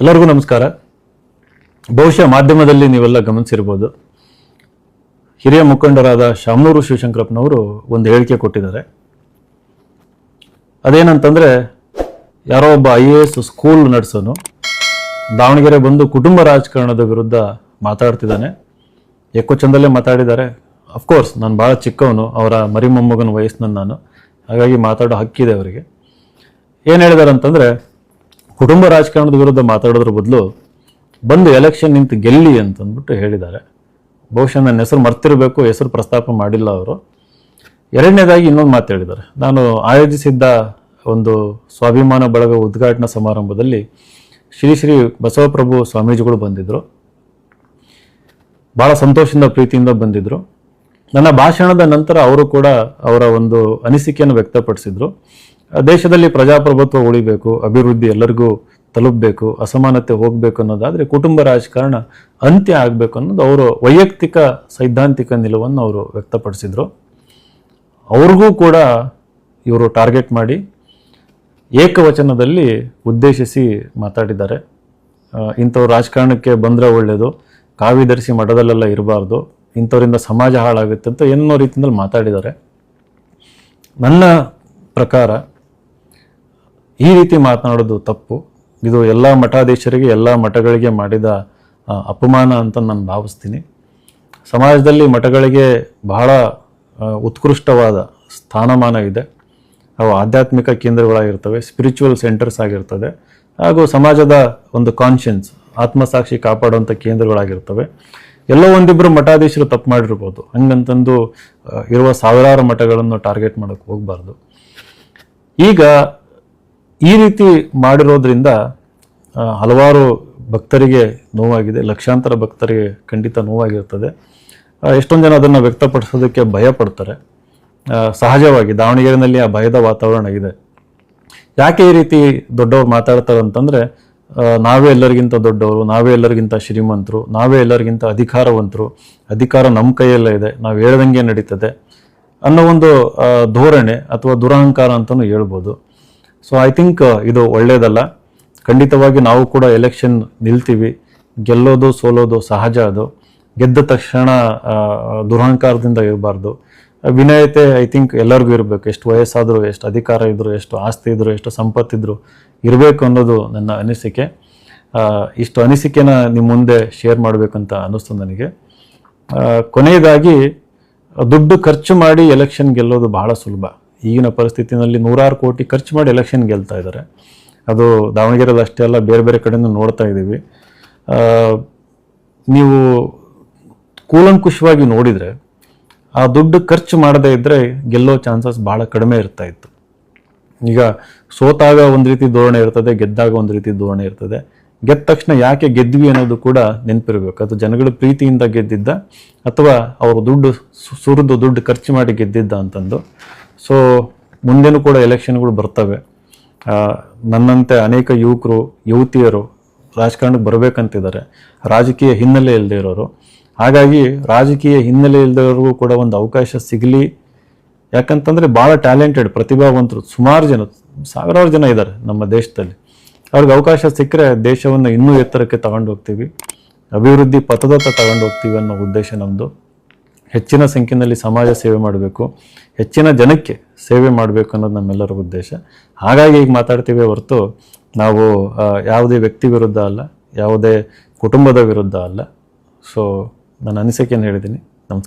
ಎಲ್ಲರಿಗೂ ನಮಸ್ಕಾರ. ಬಹುಶಃ ಮಾಧ್ಯಮದಲ್ಲಿ ನೀವೆಲ್ಲ ಗಮನಿಸಿರ್ಬೋದು. ಹಿರಿಯ ಮುಖಂಡರಾದ ಶಾಮನೂರು ಶಿವಶಂಕರಪ್ಪನವರು ಒಂದು ಹೇಳಿಕೆ ಕೊಟ್ಟಿದ್ದಾರೆ. ಅದೇನಂತಂದರೆ, ಯಾರೋ ಒಬ್ಬ ಐ ಎ ಎಸ್ ಸ್ಕೂಲ್ ನಡೆಸೋನು, ದಾವಣಗೆರೆ ಬಂದು ಕುಟುಂಬ ರಾಜಕಾರಣದ ವಿರುದ್ಧ ಮಾತಾಡ್ತಿದ್ದಾನೆ. ಎಕ್ಕೋ ಚಂದಲ್ಲೇ ಮಾತಾಡಿದ್ದಾರೆ ಅಫ್ಕೋರ್ಸ್ ನಾನು ಭಾಳ ಚಿಕ್ಕವನು, ಅವರ ಮರಿಮೊಮ್ಮಗನ ವಯಸ್ಸಿನ ನಾನು. ಹಾಗಾಗಿ ಮಾತಾಡೋ ಹಕ್ಕಿದೆ ಅವರಿಗೆ. ಏನು ಹೇಳಿದಾರೆ ಅಂತಂದ್ರೆ ಕುಟುಂಬ ರಾಜಕಾರಣದ ವಿರುದ್ಧ ಮಾತಾಡೋದ್ರ ಬದಲು ಬಂದು ಎಲೆಕ್ಷನ್ ನಿಂತು ಗೆಲ್ಲಿ ಅಂತಂದ್ಬಿಟ್ಟು ಹೇಳಿದ್ದಾರೆ. ಬಹುಶಃ ನನ್ನ ಹೆಸರು ಮರ್ತಿರಬೇಕು, ಹೆಸರು ಪ್ರಸ್ತಾಪ ಮಾಡಿಲ್ಲ ಅವರು. ಎರಡನೇದಾಗಿ ಇನ್ನೊಂದು ಮಾತು ಹೇಳಿದ್ದಾರೆ. ನಾನು ಆಯೋಜಿಸಿದ್ದ ಒಂದು ಸ್ವಾಭಿಮಾನ ಬಳಗ ಉದ್ಘಾಟನಾ ಸಮಾರಂಭದಲ್ಲಿ ಶ್ರೀ ಶ್ರೀ ಬಸವಪ್ರಭು ಸ್ವಾಮೀಜಿಗಳು ಬಂದಿದ್ದರು ಭಾಳ ಸಂತೋಷದಿಂದ, ಪ್ರೀತಿಯಿಂದ ಬಂದಿದ್ದರು ನನ್ನ ಭಾಷಣದ ನಂತರ ಅವರು ಕೂಡ ಅವರ ಒಂದು ಅನಿಸಿಕೆಯನ್ನು ವ್ಯಕ್ತಪಡಿಸಿದ್ರು. ದೇಶದಲ್ಲಿ ಪ್ರಜಾಪ್ರಭುತ್ವ ಉಳಿಬೇಕು, ಅಭಿವೃದ್ಧಿ ಎಲ್ಲರಿಗೂ ತಲುಪಬೇಕು, ಅಸಮಾನತೆ ಹೋಗಬೇಕು ಅನ್ನೋದಾದ್ರೆ ಕುಟುಂಬ ರಾಜಕಾರಣ ಅಂತ್ಯ ಆಗಬೇಕು ಅನ್ನೋದು ಅವರು ವೈಯಕ್ತಿಕ ಸೈದ್ಧಾಂತಿಕ ನಿಲುವನ್ನು ಅವರು ವ್ಯಕ್ತಪಡಿಸಿದ್ರು. ಅವ್ರಿಗೂ ಕೂಡ ಇವರು ಟಾರ್ಗೆಟ್ ಮಾಡಿ ಏಕವಚನದಲ್ಲಿ ಉದ್ದೇಶಿಸಿ ಮಾತಾಡಿದ್ದಾರೆ. ಇಂಥವ್ರು ರಾಜಕಾರಣಕ್ಕೆ ಬಂದರೆ ಒಳ್ಳೆಯದು ಕಾವಿ ಧರಿಸಿ ಮಠದಲ್ಲೆಲ್ಲ ಇರಬಾರ್ದು, ಇಂಥವರಿಂದ ಸಮಾಜ ಹಾಳಾಗುತ್ತೆ ಅಂತ ಎನ್ನೋ ರೀತಿಯಲ್ಲಿ ಮಾತಾಡಿದ್ದಾರೆ. ನನ್ನ ಪ್ರಕಾರ ಈ ರೀತಿ ಮಾತನಾಡೋದು ತಪ್ಪು. ಇದು ಎಲ್ಲ ಮಠಾಧೀಶರಿಗೆ, ಎಲ್ಲ ಮಠಗಳಿಗೆ ಮಾಡಿದ ಅಪಮಾನ ಅಂತ ನಾನು ಭಾವಿಸ್ತೀನಿ. ಸಮಾಜದಲ್ಲಿ ಮಠಗಳಿಗೆ ಬಹಳ ಉತ್ಕೃಷ್ಟವಾದ ಸ್ಥಾನಮಾನ ಇದೆ. ಅವು ಆಧ್ಯಾತ್ಮಿಕ ಕೇಂದ್ರಗಳಾಗಿರ್ತವೆ ಸ್ಪಿರಿಚುವಲ್ ಸೆಂಟರ್ಸ್ ಆಗಿರ್ತದೆ ಹಾಗೂ ಸಮಾಜದ ಒಂದು ಕಾನ್ಷಿಯನ್ಸ್ ಆತ್ಮಸಾಕ್ಷಿ ಕಾಪಾಡುವಂಥ ಕೇಂದ್ರಗಳಾಗಿರ್ತವೆ. ಎಲ್ಲೋ ಒಂದಿಬ್ಬರು ಮಠಾಧೀಶರು ತಪ್ಪು ಮಾಡಿರ್ಬೋದು. ಹಂಗಂತಂದು ಇರುವ ಸಾವಿರಾರು ಮಠಗಳನ್ನು ಟಾರ್ಗೆಟ್ ಮಾಡೋಕ್ಕೆ ಹೋಗಬಾರ್ದು. ಈಗ ಈ ರೀತಿ ಮಾಡಿರೋದ್ರಿಂದ ಹಲವಾರು ಭಕ್ತರಿಗೆ ನೋವಾಗಿದೆ, ಲಕ್ಷಾಂತರ ಭಕ್ತರಿಗೆ ಖಂಡಿತ ನೋವಾಗಿರ್ತದೆ. ಎಷ್ಟೊಂದು ಜನ ಅದನ್ನು ವ್ಯಕ್ತಪಡಿಸೋದಕ್ಕೆ ಭಯ ಪಡ್ತಾರೆ. ಸಹಜವಾಗಿ ದಾವಣಗೆರೆಯಲ್ಲಿ ಆ ಭಯದ ವಾತಾವರಣ ಇದೆ. ಯಾಕೆ ಈ ರೀತಿ ದೊಡ್ಡವ್ರು ಮಾತಾಡ್ತಾರೆ ಅಂತಂದರೆ ನಾವೇ ಎಲ್ಲರಿಗಿಂತ ದೊಡ್ಡವರು, ನಾವೇ ಎಲ್ಲರಿಗಿಂತ ಶ್ರೀಮಂತರು, ನಾವೇ ಎಲ್ಲರಿಗಿಂತ ಅಧಿಕಾರವಂತರು, ಅಧಿಕಾರ ನಮ್ಮ ಕೈಯಲ್ಲೇ ಇದೆ, ನಾವು ಹೇಳ್ದಂಗೆ ನಡೀತದೆ ಅನ್ನೋ ಒಂದು ಧೋರಣೆ ಅಥವಾ ದುರಹಂಕಾರ ಅಂತಲೂ ಹೇಳ್ಬೋದು. ಸೊ ಐ ಥಿಂಕ್ ಇದು ಒಳ್ಳೆಯದಲ್ಲ ಖಂಡಿತವಾಗಿ ನಾವು ಕೂಡ ಎಲೆಕ್ಷನ್ ನಿಲ್ತೀವಿ. ಗೆಲ್ಲೋದು, ಸೋಲೋದು ಸಹಜ ಅದು. ಗೆದ್ದ ತಕ್ಷಣ ದುರಹಂಕಾರದಿಂದ ಇರಬಾರ್ದು. ವಿನಯತೆ ಐ ಥಿಂಕ್ ಎಲ್ಲರಿಗೂ ಇರಬೇಕು. ಎಷ್ಟು ವಯಸ್ಸಾದರೂ, ಎಷ್ಟು ಅಧಿಕಾರ ಇದ್ದರು ಎಷ್ಟು ಆಸ್ತಿ ಇದ್ದರು ಎಷ್ಟು ಸಂಪತ್ತಿದ್ರು ಇರಬೇಕು ಅನ್ನೋದು ನನ್ನ ಅನಿಸಿಕೆ. ಇಷ್ಟು ಅನಿಸಿಕೆನ ನಿಮ್ಮ ಮುಂದೆ ಶೇರ್ ಮಾಡಬೇಕಂತ ಅನ್ನಿಸ್ತು ನನಗೆ. ಕೊನೆಯದಾಗಿ, ದುಡ್ಡು ಖರ್ಚು ಮಾಡಿ ಎಲೆಕ್ಷನ್ ಗೆಲ್ಲೋದು ಬಹಳ ಸುಲಭ. ಈಗಿನ ಪರಿಸ್ಥಿತಿನಲ್ಲಿ ನೂರಾರು ಕೋಟಿ ಖರ್ಚು ಮಾಡಿ ಎಲೆಕ್ಷನ್ ಗೆಲ್ತಾ ಇದ್ದಾರೆ ಅದು ದಾವಣಗೆರೆಯಲ್ಲಿ ಅಷ್ಟೇ ಅಲ್ಲ, ಬೇರೆ ಬೇರೆ ಕಡೆಯಿಂದ ನೋಡ್ತಾ ಇದ್ದೀವಿ. ನೀವು ಕೂಲಂಕುಷವಾಗಿ ನೋಡಿದರೆ ಆ ದುಡ್ಡು ಖರ್ಚು ಮಾಡದೇ ಇದ್ದರೆ ಗೆಲ್ಲೋ ಚಾನ್ಸಸ್ ಭಾಳ ಕಡಿಮೆ ಇರ್ತಾ ಇತ್ತು. ಈಗ ಸೋತಾಗ ಒಂದು ರೀತಿ ಧೋರಣೆ ಇರ್ತದೆ, ಗೆದ್ದಾಗ ಒಂದು ರೀತಿ ಧೋರಣೆ ಇರ್ತದೆ. ಗೆದ್ದ ತಕ್ಷಣ ಯಾಕೆ ಗೆದ್ವಿ ಅನ್ನೋದು ಕೂಡ ನೆನಪಿರ್ಬೇಕು. ಅದು ಜನಗಳ ಪ್ರೀತಿಯಿಂದ ಗೆದ್ದಿದ್ದ ಅಥವಾ ಅವರು ದುಡ್ಡು ಸುರಿದು ದುಡ್ಡು ಖರ್ಚು ಮಾಡಿ ಗೆದ್ದಿದ್ದ ಅಂತಂದು. ಸೊ ಮುಂದೆನೂ ಕೂಡ ಎಲೆಕ್ಷನ್ಗಳು ಬರ್ತವೆ. ನನ್ನಂತೆ ಅನೇಕ ಯುವಕರು, ಯುವತಿಯರು ರಾಜಕಾರಣಕ್ಕೆ ಬರಬೇಕಂತಿದ್ದಾರೆ. ರಾಜಕೀಯ ಹಿನ್ನೆಲೆ ಇಲ್ಲದೆ ಇರೋರು. ಹಾಗಾಗಿ ರಾಜಕೀಯ ಹಿನ್ನೆಲೆ ಇಲ್ಲದವ್ರಿಗೂ ಕೂಡ ಒಂದು ಅವಕಾಶ ಸಿಗಲಿ. ಯಾಕಂತಂದರೆ ಭಾಳ ಟ್ಯಾಲೆಂಟೆಡ್ ಪ್ರತಿಭಾವಂತರು, ಸುಮಾರು ಜನ, ಸಾವಿರಾರು ಜನ ಇದ್ದಾರೆ ನಮ್ಮ ದೇಶದಲ್ಲಿ. ಅವ್ರಿಗೆ ಅವಕಾಶ ಸಿಕ್ಕರೆ ದೇಶವನ್ನು ಇನ್ನೂ ಎತ್ತರಕ್ಕೆ ತಗೊಂಡು ಹೋಗ್ತೀವಿ ಅಭಿವೃದ್ಧಿ ಪಥದತ್ತ ತಗೊಂಡು ಹೋಗ್ತೀವಿ ಅನ್ನೋ ಉದ್ದೇಶ ನಮ್ಮದು ಹೆಚ್ಚಿನ ಸಂಖ್ಯೆಯಲ್ಲಿ ಸಮಾಜ ಸೇವೆ ಮಾಡಬೇಕು, ಹೆಚ್ಚಿನ ಜನಕ್ಕೆ ಸೇವೆ ಮಾಡಬೇಕು ಅನ್ನೋದು ನಮ್ಮೆಲ್ಲರ ಉದ್ದೇಶ. ಹಾಗಾಗಿ ಈಗ ಮಾತಾಡ್ತೀವಿ ಹೊರತು ನಾವು ಯಾವುದೇ ವ್ಯಕ್ತಿ ವಿರುದ್ಧ ಅಲ್ಲ, ಯಾವುದೇ ಕುಟುಂಬದ ವಿರುದ್ಧ ಅಲ್ಲ. ಸೊ ನನ್ನ ಅನಿಸಿಕೆಯನ್ನು ಹೇಳಿದ್ದೀನಿ.